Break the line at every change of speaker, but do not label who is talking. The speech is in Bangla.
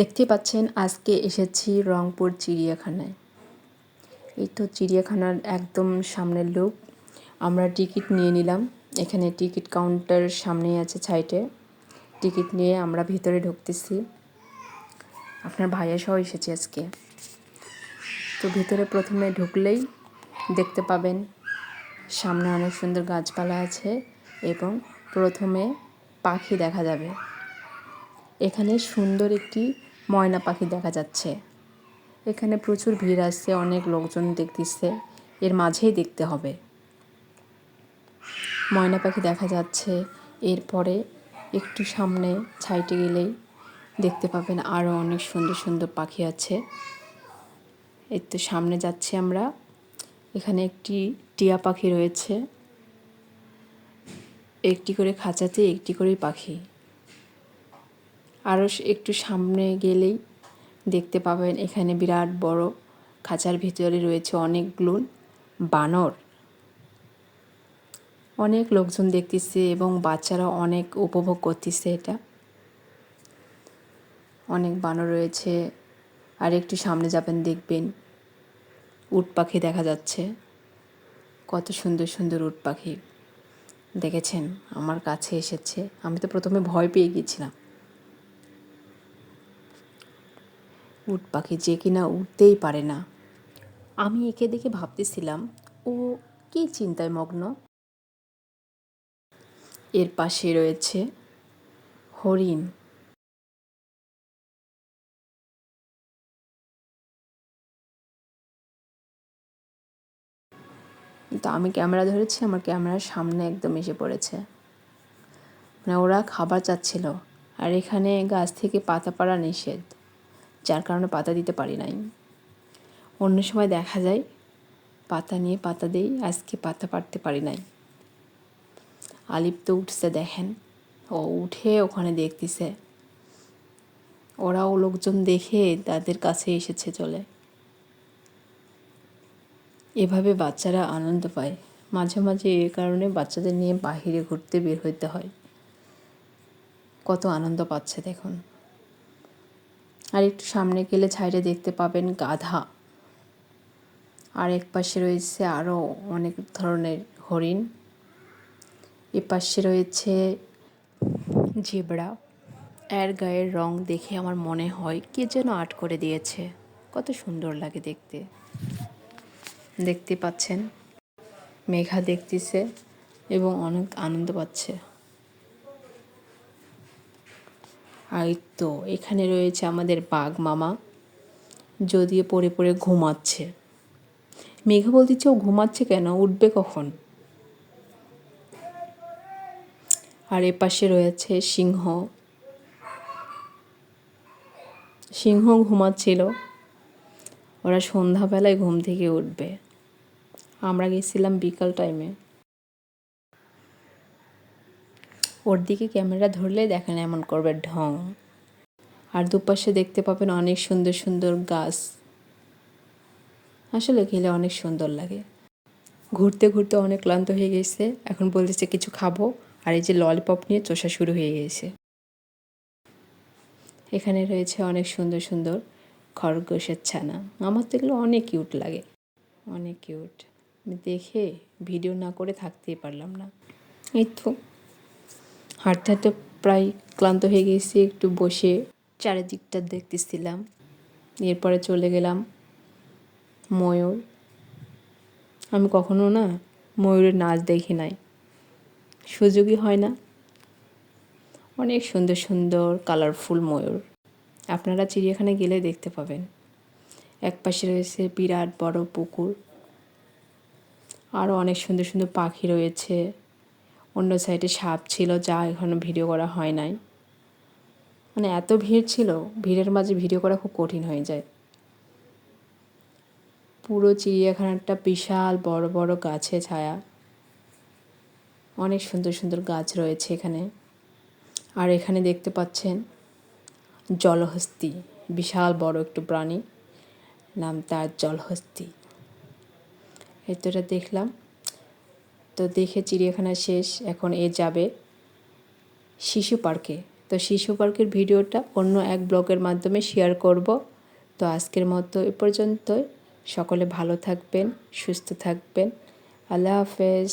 দেখতে পাচ্ছেন, আজকে এসেছি রংপুর চিড়িয়াখানায়। এই তো চিড়িয়াখানার একদম সামনের লোক। আমরা টিকিট নিয়ে নিলাম। এখানে টিকিট কাউন্টার সামনেই আছে সাইটে। টিকিট নিয়ে আমরা ভিতরে ঢুকতেছি। আপনার ভাইয়া সহ এসেছি আজকে। তো ভিতরে প্রথমে ঢুকলেই দেখতে পাবেন, সামনে অনেক সুন্দর গাছপালা আছে এবং প্রথমে পাখি দেখা যাবে। এখানে সুন্দর একটি ময়না পাখি দেখা যাচ্ছে। এখানে প্রচুর ভিড় আসছে অনেক লোকজন দেখতেছে, এর মাঝেই দেখতে হবে। ময়না পাখি দেখা যাচ্ছে, এরপরে একটু সামনে ছাইটে গেলেই দেখতে পাবেন আরও অনেক সুন্দর সুন্দর পাখি আছে। এর তো সামনে যাচ্ছি আমরা। এখানে একটি টিয়া পাখি রয়েছে। একটি করে খাঁচাতে একটি করে পাখি। আরও একটু সামনে গেলেই দেখতে পাবেন এখানে বিরাট বড় খাঁচার ভিতরে রয়েছে অনেকগুলো বানর। অনেক লোকজন দেখতেছে এবং বাচ্চারা অনেক উপভোগ করতেছে এটা। অনেক বানর রয়েছে, আর একটু সামনে যাবেন দেখবেন। উট পাখি দেখা যাচ্ছে। কত সুন্দর সুন্দর উট পাখি। দেখেছেন? আমার কাছে এসেছে। আমি তো প্রথমে ভয় পেয়ে গিয়েছিলাম। উট পাখি যে কিনা উঠতেই পারে না। আমি একে দেখে ভাবতেছিলাম, ও কি চিন্তায় মগ্ন? এর পাশে রয়েছে হরিণ। তো আমি ক্যামেরা ধরেছি, আমার ক্যামেরার সামনে একদম এসে পড়েছে। মানে ওরা খাবার চাচ্ছিল, আর এখানে গাছ থেকে পাতা পাড়া নিষেধ। যার কারণে পাতা দিতে পারি নাই। অন্য সময় দেখা যায়, পাতা নিয়ে পাতা দেই, আজকে পাতা পারতে পারি নাই। আলিপ তো উঠছে দেখেন, ও উঠে ওখানে দেখতেছে। ওরাও লোকজন দেখে তাদের কাছে এসেছে চলে। এভাবে বাচ্চারা আনন্দ পায়। মাঝে মাঝে এ কারণে বাচ্চাদের নিয়ে বাহিরে ঘুরতে বের হইতে হয়। কত আনন্দ পাচ্ছে দেখুন। আর একটু সামনে গেলে ছাইরে দেখতে পাবেন গাধা। আর এক পাশে রয়েছে আরও অনেক ধরনের হরিণ। এ পাশে রয়েছে জেবড়া। এর গায়ের রং দেখে আমার মনে হয় কে যেন আর্ট করে দিয়েছে। কত সুন্দর লাগে দেখতে। দেখতে পাচ্ছেন? মেঘা দেখতেছে এবং অনেক আনন্দ পাচ্ছে। আর তো, এখানে রয়েছে আমাদের বাঘ মামা। যদিও পড়ে পড়ে ঘুমাচ্ছে। মেঘা বলতেছে ও ঘুমাচ্ছে কেন? উঠবে কখন? আর এ পাশে রয়েছে সিংহ। সিংহ ঘুমাচ্ছিল। ওরা সন্ধ্যাবেলায় ঘুম থেকে উঠবে। আমরা গেছিলাম বিকাল টাইমে ওর দিকে ক্যামেরা ধরলে দেখেন এমন করবে ঢং। আর দুপাশে দেখতে পাবেন অনেক সুন্দর সুন্দর গাছ। আসলে গেলে অনেক সুন্দর লাগে। ঘুরতে ঘুরতে অনেক ক্লান্ত হয়ে গেছে। এখন বলতেছে কিছু খাব। আর এই যে ললিপপ নিয়ে চষা শুরু হয়ে গেছে। এখানে রয়েছে অনেক সুন্দর সুন্দর খরগোশের ছানা। আমার তো এগুলো অনেক কিউট লাগে। অনেক কিউট দেখে ভিডিও না করে থাকতেই পারলাম না। এই তো। হাঁটতে হাঁটতে প্রায় ক্লান্ত হয়ে গেছি, একটু বসে চারিদিকটা দেখতেছিলাম। এরপরে চলে গেলাম ময়ূর। আমি কখনো না ময়ূরের নাচ দেখি নাই। সুযোগই হয় না। অনেক সুন্দর সুন্দর কালারফুল ময়ূর। আপনারা চিড়িয়াখানায় গেলে দেখতে পাবেন। এক পাশে রয়েছে বিরাট বড় পুকুর। আরও অনেক সুন্দর সুন্দর পাখি রয়েছে। অন্য সাইডে সাপ ছিল যা এখনও ভিডিও করা হয় নাই। মানে এত ভিড় ছিল, ভিড়ের মাঝে ভিডিও করা খুব কঠিন হয়ে যায়। পুরো চিড়িয়াখানাটা বিশাল বড় বড় গাছে ছায়া। অনেক সুন্দর সুন্দর গাছ রয়েছে এখানে। আর এখানে দেখতে পাচ্ছেন জলহস্তি, বিশাল বড় একটু প্রাণী, নাম তার জলহস্তি। এতটা দেখলাম। তো দেখে চিড়িয়াখানা শেষ, এখন এ যাবে শিশু পার্কে। তো শিশু পার্কের ভিডিওটা অন্য এক ব্লগের মাধ্যমে শেয়ার করব। তো আজকের মতো এ পর্যন্তই। সকলে ভালো থাকবেন, সুস্থ থাকবেন। আল্লাহ হাফেজ।